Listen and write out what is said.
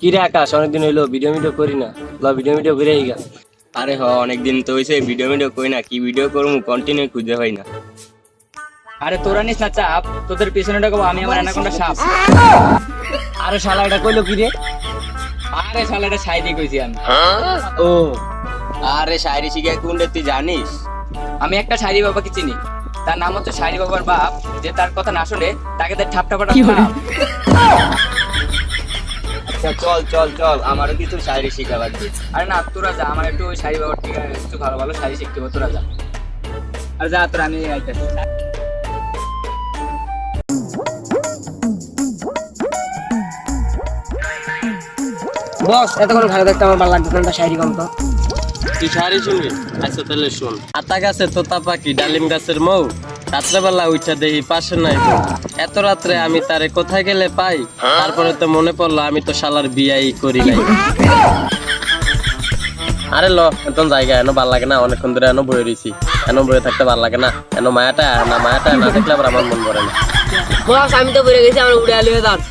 কি রে আকাশ অনেকদিন হইল ভিডিও ভিডিও করি না। ল ভিডিও ভিডিও করে গা আরে হ অনেকদিন তো হয়েছে ভিডিও ভিডিও কই না কি ভিডিও করব কন্টিনিউ খুঁজে পাই না। আরে তোরা নিস না চাপ তোদের পিছনে ঢোকাবো আমি আমার অ্যানাকোন্ডা সাপ। আরে শালা এটা কইলো কি রে আরে শালা এটা সাইডে কইছি আমি। ও। আরে শায়রি শিখে কোনটা তুই জানিস? আমি একটা শাড়ি বাবাকে চিনি। তার নাম হচ্ছে শাড়ি বাবার বাপ যে তার কথা না শুনে তাকে তার ঠাপ ঠাপাটা আচ্ছা চল চল চল। আমারও কিছু শায়রি শিখা লাগবে আরে না তোরা যা আমার একটু ওই শাড়ি বাবার থেকে একটু ভালো ভালো শাড়ি শিখতে হবে তোরা যা। আর যা তোরা আমি আইতেছি বস এতক্ষণ ভালো দেখতে আমার ভালো লাগছে না শায়রি কম তো। তুই শাড়ি শুনবি? আচ্ছা তাহলে শোন। আতা গাছে তোতা পাখি ডালিম গাছের মৌ। রাত্রেবেলা উঠা দেখি পাশে নাই। এত রাত্রে আমি তারে কোথায় গেলে পাই? তারপরে তো মনে পড়ল আমি তো শালার বিয়াই করি নাই। আরে ল একদম জায়গা এনো ভালো লাগে না অনেকক্ষণ ধরে এনো বয়ে রয়েছি এনো বয়ে থাকতে ভালো লাগে না এনো মায়াটা না মায়াটা না দেখলে আবার আমার মন ভরে না। বস আমি তো বেড়ে গেছি আমার উড়ে আলিয়ে দাঁড়